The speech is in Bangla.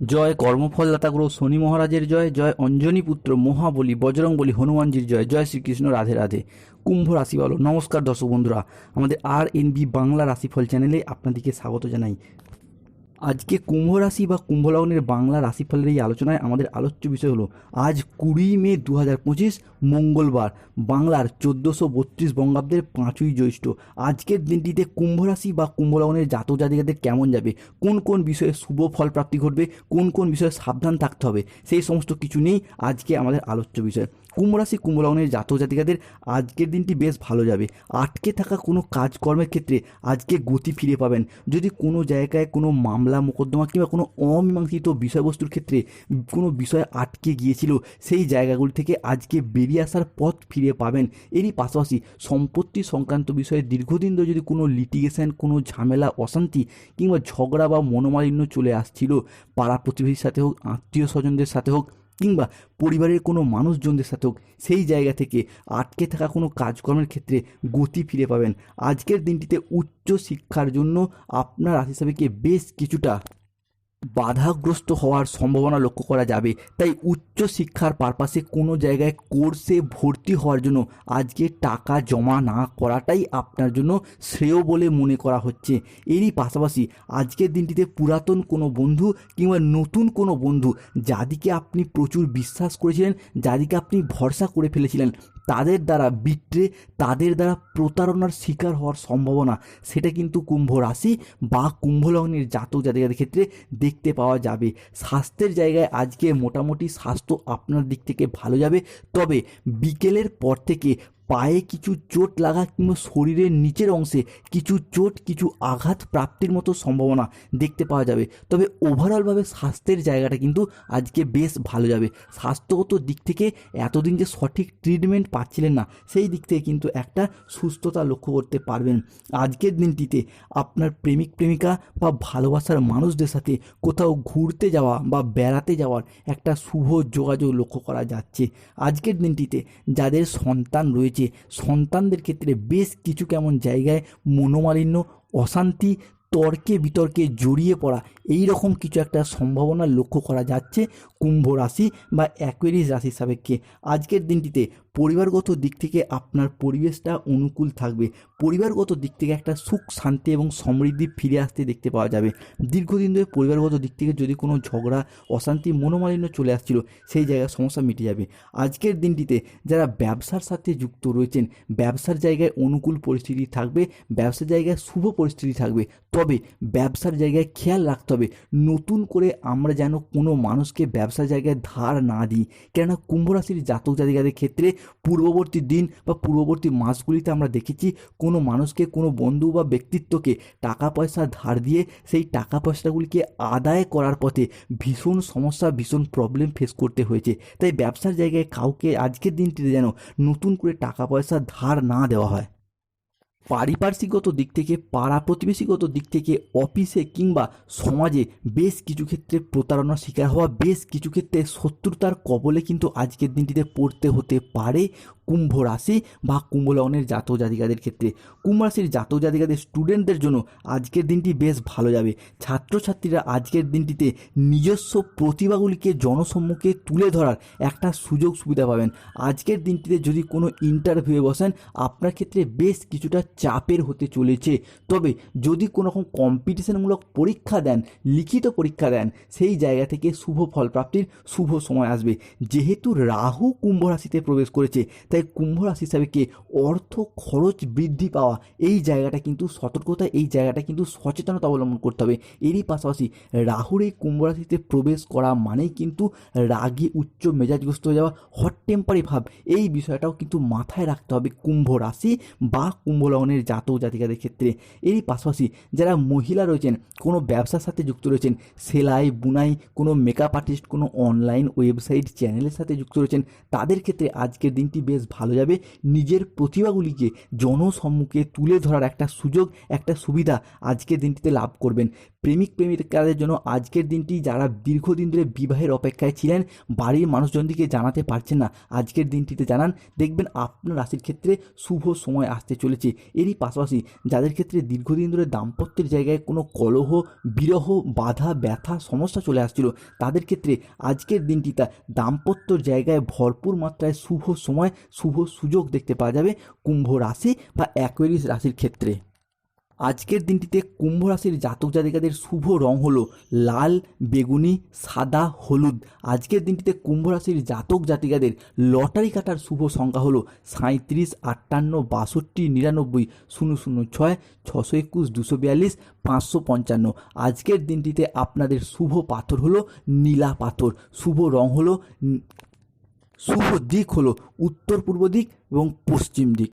জয় কর্মফলদাতা গ্রহ শনি মহারাজের জয় জয় অঞ্জনী পুত্র মহাবলী বজরং বলি হনুমানজির জয় জয় শ্রীকৃষ্ণ রাধে রাধে। কুম্ভ রাশি বলো। নমস্কার দর্শক বন্ধুরা, আমাদের আর এন বি বাংলা রাশিফল চ্যানেলে আপনাদেরকে স্বাগত জানাই। আজকে কুম্ভ রাশি বা কুম্ভ লগ্নের বাংলা রাশিফলের এই আলোচনায় আমাদের আলোচ্য বিষয় হলো, আজ কুড়ি মে দু হাজার পঁচিশ, মঙ্গলবার, বাংলার চোদ্দোশো বত্রিশ বঙ্গাব্দের পাঁচই জ্যৈষ্ঠ। আজকের দিনটিতে কুম্ভ রাশি বা কুম্ভ লগ্নের জাতক জাতিকাদের কেমন যাবে? কোন কোন বিষয়ে শুভ ফল প্রাপ্তি ঘটবে? কোন কোন বিষয়ে সাবধান থাকতে হবে? সেই সমস্ত কিছু নিয়েই আজকে আমাদের আলোচ্য বিষয়। কুম্ভ রাশি, কুম্ভ লগ্নের জাতক জাতিকাদের আজকের দিনটি বেশ ভালো যাবে। আটকে থাকা কোনো কাজকর্মের ক্ষেত্রে আজকে গতি ফিরে পাবেন। যদি কোনো জায়গায় কোনো মামলা মোকদ্দমা কিংবা কোনো অমীমাংসিত বিষয়বস্তুর ক্ষেত্রে কোনো বিষয় আটকে গিয়েছিল, সেই জায়গাগুলি থেকে আজকে বেরিয়ে আসার পথ ফিরে পাবেন। এরই পাশাপাশি সম্পত্তি সংক্রান্ত বিষয়ে দীর্ঘদিন ধরে যদি কোনো লিটিগেশন কোনো ঝামেলা, অশান্তি কিংবা ঝগড়া বা মনোমালিন্য চলে আসছিল, পাড়া প্রতিবেশীর সাথে হোক, আত্মীয় স্বজনদের সাথে হোক কিংবা পরিবারের কোনো মানুষজনদের সাথে হোক, সেই জায়গা থেকে আটকে থাকা কোনো কাজকর্মের ক্ষেত্রে গতি ফিরে পাবেন। আজকের দিনটিতে উচ্চ শিক্ষার জন্য আপনার রাশি হিসাবেকে বেশ কিছুটা বাধাগ্রস্ত হওয়ার সম্ভাবনা লক্ষ্য করা যাবে। তাই উচ্চ শিক্ষার পারপাসে কোনো জায়গায় কোর্সে ভর্তি হওয়ার জন্য আজকে টাকা জমা না করাটাই আপনার জন্য শ্রেয় বলে মনে করা হচ্ছে। এরই পাশাপাশি আজকের দিনটিতে পুরাতন কোনো বন্ধু কিংবা নতুন কোনো বন্ধু, যাদিকে আপনি প্রচুর বিশ্বাস করেছিলেন, যাদিকে আপনি ভরসা করে ফেলেছিলেন তাদের দ্বারা বিট্রে তাদের দ্বারা প্রতারণার শিকার হওয়ার সম্ভাবনা, সেটা কিন্তু কুম্ভ রাশি বা কুম্ভলগ্নের জাতক জাতিকাদের ক্ষেত্রে দেখতে পাওয়া যাবে। স্বাস্থ্যের জায়গায় আজকে মোটামুটি স্বাস্থ্য আপনার দিক থেকে ভালো যাবে। তবে বিকেলের পর থেকে পায়ে কিছু চোট লাগা কিংবা শরীরের নিচের অংশে কিছু চোট, কিছু আঘাত প্রাপ্তির মতো সম্ভাবনা দেখতে পাওয়া যাবে। তবে ওভারঅলভাবে স্বাস্থ্যের জায়গাটা কিন্তু আজকে বেশ ভালো যাবে। স্বাস্থ্যগত দিক থেকে এতদিন যে সঠিক ট্রিটমেন্ট পাচ্ছিলেন না, সেই দিক থেকে কিন্তু একটা সুস্থতা লক্ষ্য করতে পারবেন। আজকের দিনটিতে আপনার প্রেমিক, প্রেমিকা বা ভালোবাসার মানুষদের সাথে কোথাও ঘুরতে যাওয়া বা বেড়াতে যাওয়ার একটা শুভ যোগাযোগ লক্ষ্য করা যাচ্ছে। আজকের দিনটিতে যাদের সন্তান রয়েছে সন্তানদের ক্ষেত্রে বেশ কিছু কেমন জায়গায় মনোমালিন্য, অশান্তি, তর্কে বিতর্কে জড়িয়ে পড়া এই রকম কিছু একটা সম্ভাবনা লক্ষ্য করা যাচ্ছে কুম্ভ রাশি বা অ্যাকুয়ারিস রাশির সাপেক্ষে। আজকের দিনটিতে পরিবারগত দিক থেকে আপনার পরিবেশটা অনুকূল থাকবে। পরিবারগত দিক থেকে একটা সুখ, শান্তি এবং সমৃদ্ধি ফিরে আসতে দেখতে পাওয়া যাবে। দীর্ঘদিন ধরে পরিবারগত দিক থেকে যদি কোনো ঝগড়া, অশান্তি, মনোমালিন্য চলে আসছিল, সেই জায়গায় সমস্যা মিটে যাবে। আজকের দিনটিতে যারা ব্যবসার সাথে যুক্ত রয়েছেন, ব্যবসার জায়গায় অনুকূল পরিস্থিতি থাকবে, ব্যবসার জায়গায় শুভ পরিস্থিতি থাকবে। তবে ব্যবসার জায়গায় খেয়াল রাখতে হবে, নতুন করে আমরা যেন কোনো মানুষকে ব্যবসার জায়গায় ধার না দিই। কেননা কুম্ভ রাশির জাতক জাতিকাদের ক্ষেত্রে পূর্ববর্তী দিন বা পূর্ববর্তী মাসগুলিতে আমরা দেখেছি কোনো মানুষকে, কোনো বন্ধু বা ব্যক্তিত্বকে টাকা পয়সা ধার দিয়ে সেই টাকা পয়সাগুলিকে আদায় করার পথে ভীষণ সমস্যা, ভীষণ প্রবলেম ফেস করতে হয়েছে। তাই ব্যবসার জায়গায় কাউকে আজকের দিনটিতে যেন নতুন করে টাকা পয়সা ধার না দেওয়া হয়। পারিপার্শ্বিকগত দিক থেকে পাড়া প্রতিবেশীগত দিক থেকে, অফিসে কিংবা সমাজে বেশ কিছু ক্ষেত্রে প্রতারণার শিকার হওয়া, বেশ কিছু ক্ষেত্রে শত্রুতার কবলে কিন্তু আজকের দিনটিতে পড়তে হতে পারে কুম্ভ রাশি বা কুম্ভ লগ্নের জাতক জাতিকাদের ক্ষেত্রে। কুম্ভ রাশির জাতক জাতিকাদের স্টুডেন্টদের জন্য আজকের দিনটি বেশ ভালো যাবে। ছাত্রছাত্রীরা আজকের দিনটিতে নিজস্ব প্রতিভাগুলিকে জনসম্মুখে তুলে ধরার একটা সুযোগ সুবিধা পাবেন। আজকের দিনটিতে যদি কোনো ইন্টারভিউয়ে বসেন, আপনার ক্ষেত্রে বেশ কিছুটা চাপের হতে চলেছে। তবে যদি কোনো রকম কম্পিটিশনমূলক পরীক্ষা দেন, লিখিত পরীক্ষা দেন, সেই জায়গা থেকে শুভ ফল প্রাপ্তির শুভ সময় আসবে। যেহেতু রাহু কুম্ভ রাশিতে প্রবেশ করেছে, তাই কুম্ভ রাশি হিসাবে অর্থ খরচ বৃদ্ধি পাওয়া, এই জায়গাটা কিন্তু সতর্কতা, এই জায়গাটা কিন্তু সচেতনতা অবলম্বন করতে হবে। এরই পাশাপাশি রাহুর এই কুম্ভ রাশিতে প্রবেশ করা মানেই কিন্তু রাগে, উচ্চ মেজাজগ্রস্ত হয়ে যাওয়া হট টেম্পারি ভাব, এই বিষয়টাও কিন্তু মাথায় রাখতে হবে কুম্ভ রাশি বা কুম্ভ লগ্নের জাতক জাতিকাদের ক্ষেত্রে এরই পাশাপাশি যারা মহিলা রয়েছেন, কোনো ব্যবসার সাথে যুক্ত রয়েছেন, সেলাই, বুনাই, কোনো মেকআপ আর্টিস্ট কোনো অনলাইন ওয়েবসাইট চ্যানেলের সাথে যুক্ত রয়েছেন, তাদের ক্ষেত্রে আজকের দিনটি বেশ ভালো যাবে। নিজের প্রতিভাগুলিকে জনসম্মুখে তুলে ধরার একটা সুযোগ, একটা সুবিধা আজকের দিনটিতে লাভ করবেন। প্রেমিক প্রেমিকাদের জন্য আজকের দিনটি যারা দীর্ঘদিন ধরে বিবাহের অপেক্ষায় ছিলেন, বাড়ির মানুষজনদিকে জানাতে পারছেন না। আজকের দিনটিতে জানান, দেখবেন আপনার রাশির ক্ষেত্রে শুভ সময় আসতে চলেছে। এরই পাশাপাশি যাদের ক্ষেত্রে দীর্ঘদিন ধরে দাম্পত্যের জায়গায় কোনো কলহ, বিরহ, বাধা, ব্যথা, সমস্যা চলে আসছিল, তাদের ক্ষেত্রে আজকের দিনটিতে দাম্পত্যর জায়গায় ভরপুর মাত্রায় শুভ সময়, শুভ সুযোগ দেখতে পাওয়া যাবে কুম্ভ রাশি বা অ্যাকোয়ারিস রাশির ক্ষেত্রে। আজকের দিনটিতে কুম্ভ রাশির জাতক জাতিকাদের শুভ রং হলো লাল, বেগুনি, সাদা, হলুদ। আজকের দিনটিতে কুম্ভ রাশির জাতক জাতিকাদের লটারি কাটার শুভ সংখ্যা হলো সাঁত্রিশ আটান্ন, বাষট্টি, নিরানব্বই, শূন্য শূন্য, ছয়, ছশো একুশ, দুশো বিয়াল্লিশ, পাঁচশো পঞ্চান্ন। আজকের দিনটিতে আপনাদের শুভ পাথর হলো নীলা পাথর। শুভ রং হলো, শুভ দিক হলো উত্তর পূর্ব দিক এবং পশ্চিম দিক।